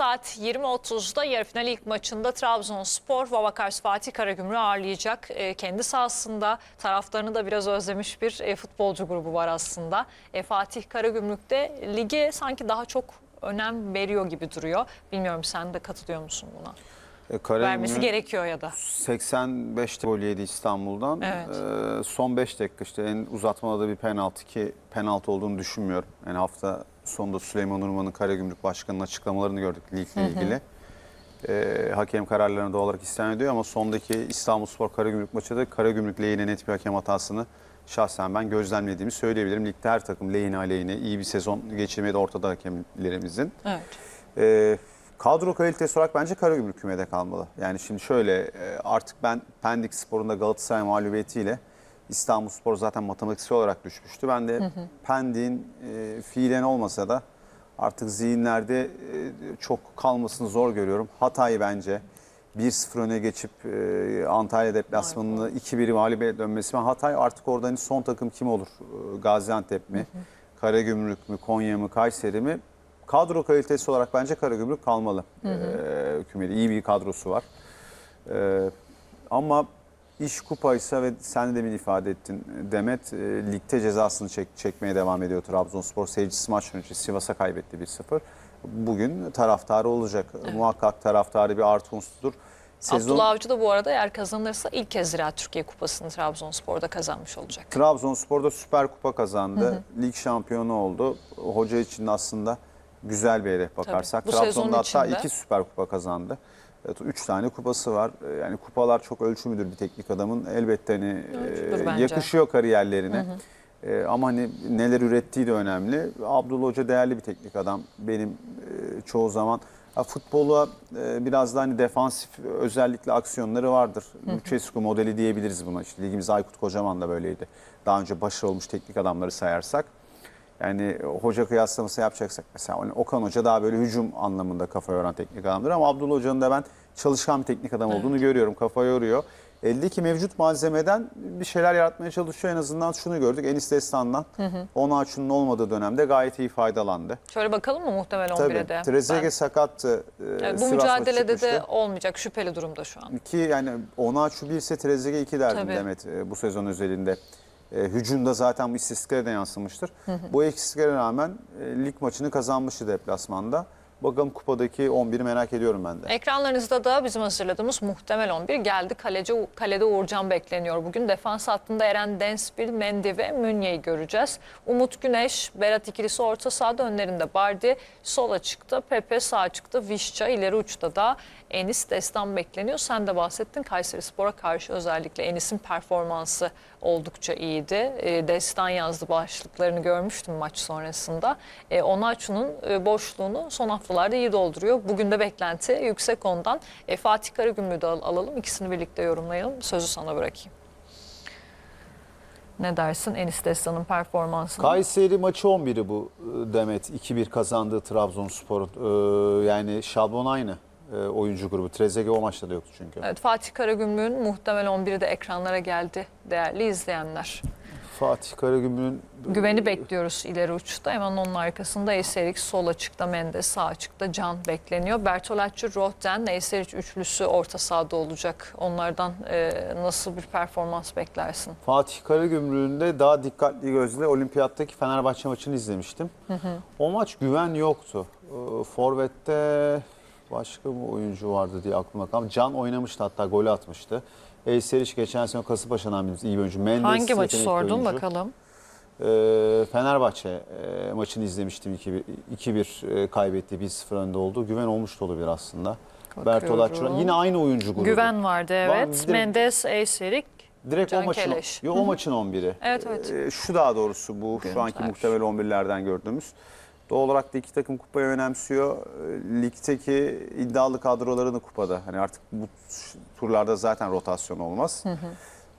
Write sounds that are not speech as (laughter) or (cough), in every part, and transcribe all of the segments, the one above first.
saat 20.30'da yarı final ilk maçında Trabzonspor Vavakars Fatih Karagümrük'ü ağırlayacak. E, kendi sahasında taraftarını da biraz özlemiş bir e, futbolcu grubu var aslında. E, Fatih Karagümrük de lige sanki daha çok önem veriyor gibi duruyor. Bilmiyorum sen de katılıyor musun buna? E, Karagümrük Vermesi gerekiyor ya da. 85 gol yedi İstanbul'dan. Evet. E, son 5 dakika işte en uzatmada da bir penaltı ki penaltı olduğunu düşünmüyorum. Yani hafta sonunda Süleyman Urman'ın Karagümrük Başkanı'nın açıklamalarını gördük ligle ilgili. E, hakem kararlarını doğal olarak isyan ediyor ama sondaki İstanbulspor Karagümrük maçı da Karagümrük lehine net bir hakem hatasını şahsen ben gözlemlediğimi söyleyebilirim. Ligde her takım lehine aleyhine iyi bir sezon geçirmeye de ortada hakemlerimizin. Evet. Ee, kadro kalitesi olarak bence Karagümrük kümede kalmalı. Yani şimdi şöyle e, artık ben Pendik Spor'unda Galatasaray mağlubiyetiyle İstanbulspor zaten matematiksel olarak düşmüştü. Ben de Pendik'in e, fiilen olmasa da artık zihinlerde e, çok kalmasını zor görüyorum. Hatay bence 1-0 öne geçip e, Antalya deplasmanını 2-1 mağlubiyet dönmesi. Ben Hatay artık orada hani son takım kim olur? E, Gaziantep mi? Karagümrük mü? Konya mı? Kayseri mi? Kadro kalitesi olarak bence Karagümrük kalmalı. E, kümede iyi bir kadrosu var. E, ama iş kupaysa ve sen de demin ifade ettin Demet, e, ligde cezasını çek, çekmeye devam ediyor Trabzonspor. Seyircisi maç öncesi Sivas'a kaybetti 1-0. Bugün taraftarı olacak. Muhakkak taraftarı bir artı unsurdur. Abdullah Avcı da bu arada eğer kazanırsa ilk kez Ziraat Türkiye Kupası'nı Trabzonspor'da kazanmış olacak. Trabzonspor'da Süper Kupa kazandı. Lig şampiyonu oldu. Hoca için aslında güzel bir hedef bakarsak. Sezon Trabzon'da hatta içinde. iki Süper Kupa kazandı. Evet, üç tane kupası var. Ee, Yani kupalar çok ölçümüdür bir teknik adamün. Elbette hani e, yakışıyor kariyerlerine. Ee, ama hani neler ürettiği de önemli. Abdullah Hoca değerli bir teknik adam. Benim e, çoğu zaman Ha, futbola e, biraz da hani defansif özellikle aksiyonları vardır. Lucescu modeli diyebiliriz buna. İşte ligimizde Aykut Kocaman da böyleydi. Daha önce başarılı olmuş teknik adamları sayarsak. Yani hoca kıyaslaması yapacaksak mesela hani Okan Hoca daha böyle hücum anlamında kafa yoran teknik adamdır ama Abdullah Hoca'nın da ben çalışkan bir teknik adam olduğunu görüyorum. Kafa yoruyor. Eldeki mevcut malzemeden bir şeyler yaratmaya çalışıyor. En azından şunu gördük. Enis Destan'dan Onaçu'nun olmadığı dönemde gayet iyi faydalandı. Şöyle bakalım mı muhtemel Tabii. 11'e de? Trezeguet Ben- sakattı. e, Yani bu Sivas mücadelede de olmayacak şüpheli durumda şu an. Ki yani Onaçu 1 ise Trezeguet 2 derdim Tabii. Demet e, bu sezon özelinde. E, hücumda zaten bu istatistiklere de yansımıştır. Bu eksikliklere rağmen e, lig maçını kazanmıştı deplasmanda. Bakalım kupadaki 11'i merak ediyorum ben de. Ekranlarınızda da bizim hazırladığımız muhtemel 11 geldi. Kaleci, kalede Uğurcan bekleniyor bugün. Defans hattında Eren Densbil, Mendy ve Münye'yi göreceğiz. Umut Güneş, Berat ikilisi orta sahada önlerinde Bardi. Sola çıktı, Pepe sağ çıktı, Vişça ileri uçta da Enis Destan bekleniyor. Sen de bahsettin Kayseri Spor'a karşı özellikle Enis'in performansı oldukça iyiydi. E, Destan yazdı başlıklarını görmüştüm maç sonrasında. E, Onaçu'nun e, boşluğunu son haftalarda iyi dolduruyor. Bugün de beklenti yüksek ondan. E, Fatih Karagümrük'ü de al- alalım. İkisini birlikte yorumlayalım. Sözü sana bırakayım. Ne dersin Enis Destan'ın performansına? Kayseri maçı 11'i bu e, Demet. 2-1 kazandığı Trabzonspor'un. E, yani şablon aynı oyuncu grubu. Trezeguet o maçta da yoktu çünkü. Evet, Fatih Karagümrük'ün muhtemel 11'i de ekranlara geldi değerli izleyenler. Fatih Karagümrük'ün Güveni bekliyoruz ileri uçta. Hemen onun arkasında Eserik sol açıkta Mendes sağ açıkta Can bekleniyor. Bertolacci, Rohden, Eseric üçlüsü orta sahada olacak. Onlardan e, nasıl bir performans beklersin? Fatih Karagümrük'ün de daha dikkatli gözle olimpiyattaki Fenerbahçe maçını izlemiştim. O maç güven yoktu. Ee, Forvet'te başka bir oyuncu vardı diye aklıma kaldı. Can oynamıştı hatta golü atmıştı. Eyseriş geçen sene Kasımpaşa'dan bildiğimiz iyi bir oyuncu. Mendes Hangi maçı yetenekli sordun oyuncu. bakalım? Ee, Fenerbahçe e, maçını izlemiştim 2-1 2-1 e, kaybetti 1-0 önde oldu. Güven olmuş da olabilir aslında. Bertolacci Bakıyorum. yine aynı oyuncu grubu. Güven vardı Var, evet. direkt- Mendes, Eserik. Direkt Can o maçın, Keleş. Yo, o maçın 11'i. (laughs) Evet, evet. Ee, şu daha doğrusu bu şu anki muhtemel 11'lerden gördüğümüz. Doğal olarak da iki takım kupayı önemsiyor. Ee, Ligdeki iddialı kadrolarını kupada. Hani artık bu turlarda zaten rotasyon olmaz.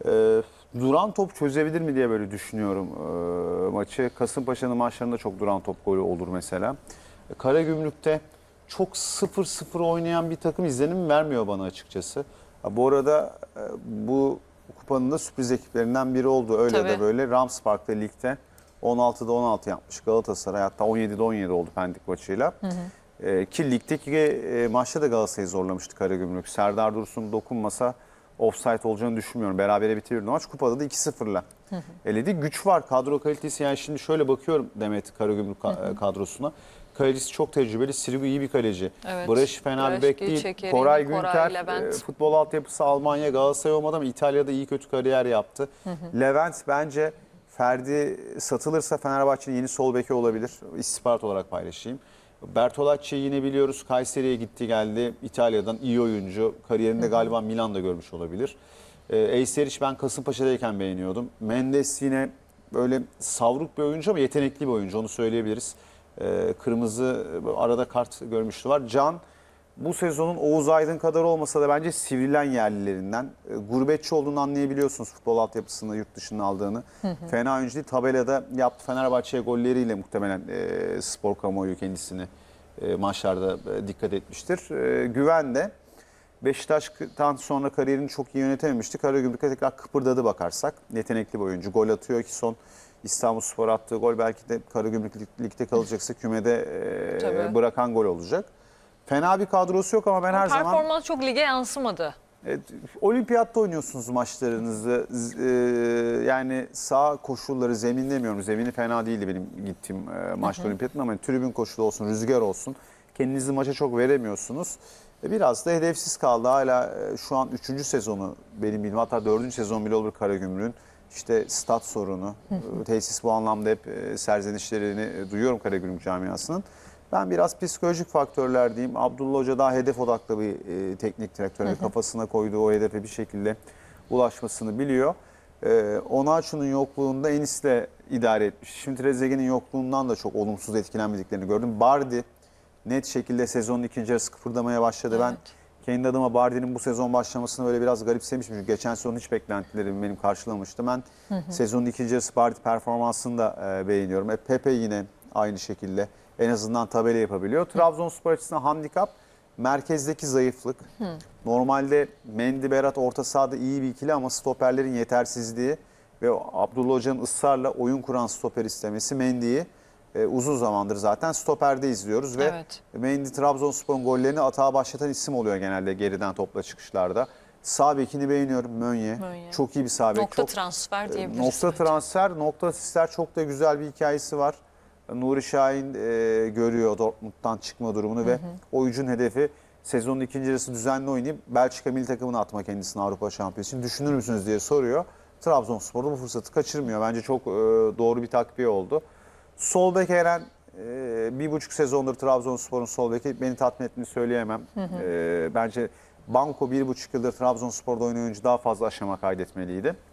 Ee, duran top çözebilir mi diye böyle düşünüyorum ee, maçı. Kasımpaşa'nın maçlarında çok duran top golü olur mesela. Ee, Karagümrük'te çok 0-0 oynayan bir takım izlenim vermiyor bana açıkçası. Ha, bu arada e, bu kupanın da sürpriz ekiplerinden biri oldu. Öyle Tabii. de böyle Rams Park'ta ligde 16'da 16 yapmış Galatasaray hatta 17'de 17 oldu Pendik maçıyla. E, ki ligdeki e, maçta da Galatasaray'ı zorlamıştı Karagümrük. Serdar Dursun dokunmasa offside olacağını düşünmüyorum. Berabere bitirirdi maç. Kupada da 2-0'la eledi. Güç var. Kadro kalitesi yani şimdi şöyle bakıyorum Demet Karagümrük ka- kadrosuna. Kalecisi çok tecrübeli. Sirigu iyi bir kaleci. Evet. Barış fena bir bek değil. Çekeri, Koray Günter Levent. e, futbol altyapısı Almanya Galatasaray olmadı ama İtalya'da iyi kötü kariyer yaptı. Levent bence Ferdi satılırsa Fenerbahçe'nin yeni sol beki olabilir. İstihbarat olarak paylaşayım. Bertolacci'yi yine biliyoruz. Kayseri'ye gitti geldi. İtalya'dan iyi oyuncu. Kariyerinde galiba Milan'da görmüş olabilir. E, Eyseric ben Kasımpaşa'dayken beğeniyordum. Mendes yine böyle savruk bir oyuncu ama yetenekli bir oyuncu onu söyleyebiliriz. E, kırmızı arada kart görmüştü var. Can bu sezonun Oğuz Aydın kadar olmasa da bence sivrilen yerlilerinden. E, gurbetçi olduğunu anlayabiliyorsunuz futbol altyapısını yurt dışından aldığını. Fena oyuncu değil. Tabelada yaptı Fenerbahçe'ye golleriyle muhtemelen e, spor kamuoyu kendisini e, maçlarda e, dikkat etmiştir. E, güven de Beşiktaş'tan sonra kariyerini çok iyi yönetememişti. Karagümrük'e tekrar kıpırdadı bakarsak. Yetenekli bir oyuncu. Gol atıyor ki son İstanbulspor attığı gol belki de Karagümrük ligde kalacaksa kümede e, Tabii. bırakan gol olacak. Fena bir kadrosu yok ama ben her zaman Performans çok lige yansımadı. Evet, olimpiyatta oynuyorsunuz maçlarınızı. Z- e, yani sağ koşulları zemin demiyorum. Zemini fena değildi benim gittiğim e, maçta olimpiyatın ama tribün koşulu olsun, rüzgar olsun. Kendinizi maça çok veremiyorsunuz. E, biraz da hedefsiz kaldı. Hala e, şu an 3. sezonu benim bildiğim hatta 4. sezon bile olur Karagümrük'ün. İşte stat sorunu, e, tesis bu anlamda hep e, serzenişlerini e, duyuyorum Karagümrük camiasının. Ben biraz psikolojik faktörler diyeyim. Abdullah Hoca daha hedef odaklı bir e, teknik direktör. ve Kafasına koyduğu o hedefe bir şekilde ulaşmasını biliyor. E, Onaçu'nun yokluğunda Enis'le idare etmiş. Şimdi Trezeguet'in yokluğundan da çok olumsuz etkilenmediklerini gördüm. Bardi net şekilde sezonun ikinci yarısı kıpırdamaya başladı. Ben Evet. kendi adıma Bardi'nin bu sezon başlamasını böyle biraz garipsemişim. Çünkü geçen sezon hiç beklentilerimi benim karşılamamıştı. Ben sezonun ikinci yarısı Bardi performansını da e, beğeniyorum. E, Pepe yine aynı şekilde en azından tabela yapabiliyor. Trabzonspor açısından handikap merkezdeki zayıflık. Normalde Mendy Berat orta sahada iyi bir ikili ama stoperlerin yetersizliği ve Abdullah Hoca'nın ısrarla oyun kuran stoper istemesi Mendy'yi e, uzun zamandır zaten stoperde izliyoruz ve Evet. Mendy Trabzonspor'un gollerini atağa başlatan isim oluyor genelde geriden topla çıkışlarda. Sağ bekini beğeniyorum Mönye. Mönye. Çok iyi bir sağ bek. Nokta çok, transfer e, diyebiliriz. Nokta bence. transfer, nokta asistler çok da güzel bir hikayesi var. Nuri Şahin e, görüyor Dortmund'dan çıkma durumunu ve oyuncunun hedefi sezonun ikinci yarısı düzenli oynayıp Belçika milli takımına atma kendisini Avrupa Şampiyonası için düşünür müsünüz diye soruyor. Trabzonspor da bu fırsatı kaçırmıyor. Bence çok e, doğru bir takviye oldu. Sol bek Eren e, bir buçuk sezondur Trabzonspor'un sol beki beni tatmin ettiğini söyleyemem. E, bence Banko bir buçuk yıldır Trabzonspor'da oynayan oyuncu daha fazla aşama kaydetmeliydi.